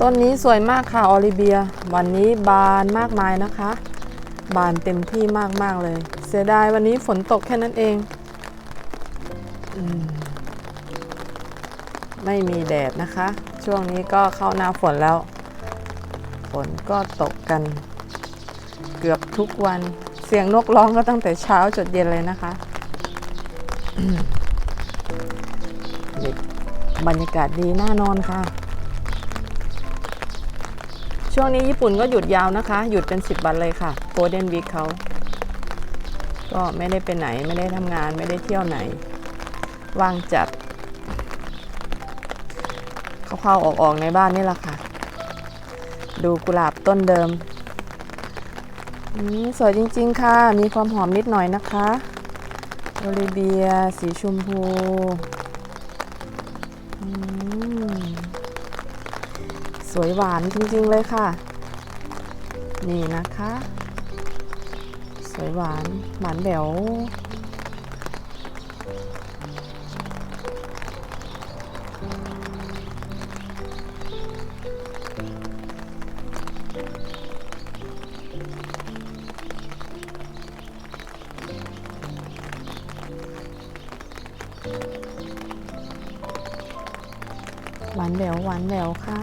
ต้นนี้สวยมากค่ะออริเบีย วันนี้บานมากมายนะคะ บานเต็มที่มากๆเลย เสียดายวันนี้ฝนตกแค่นั้นเองอมไม่มีแดดนะคะ ช่วงนี้ก็เข้าหน้าฝนแล้ว ฝนก็ตกกัน เกือบทุกวัน เสียงนกร้องก็ตั้งแต่เช้าจดเย็นเลยนะคะ บรรยากาศดีน่านอนค่ะ ช่วงนี้ญี่ปุ่นก็หยุดยาวนะคะ หยุดเป็น 10 วันเลยค่ะโ o ลเด้นวีคเขา ก็ไม่ได้ไปไหนไม่ได้ทำงานไม่ได้เที่ยวไหน ว่างจัด เข้าๆออกๆในบ้านนี่แหละค่ะ ดูกุหลาบต้นเดิมสวยจริง ๆ ค่ะ มีความหอมนิดหน่อยนะคะโอลิเบีย สีชมพู สวยหวานจริงๆเลยค่ะ นี่นะคะ สวยหวานหวานแหวว หวานแหววหวานแหววค่ะ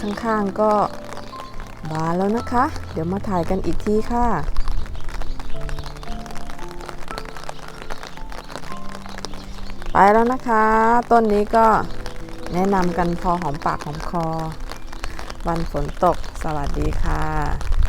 ข้างๆก็บานแล้วนะคะ เดี๋ยวมาถ่ายกันอีกทีค่ะไปแล้วนะคะ ต้นนี้ก็แนะนำกันพอหอมปากหอมคอ วันฝนตกสวัสดีค่ะ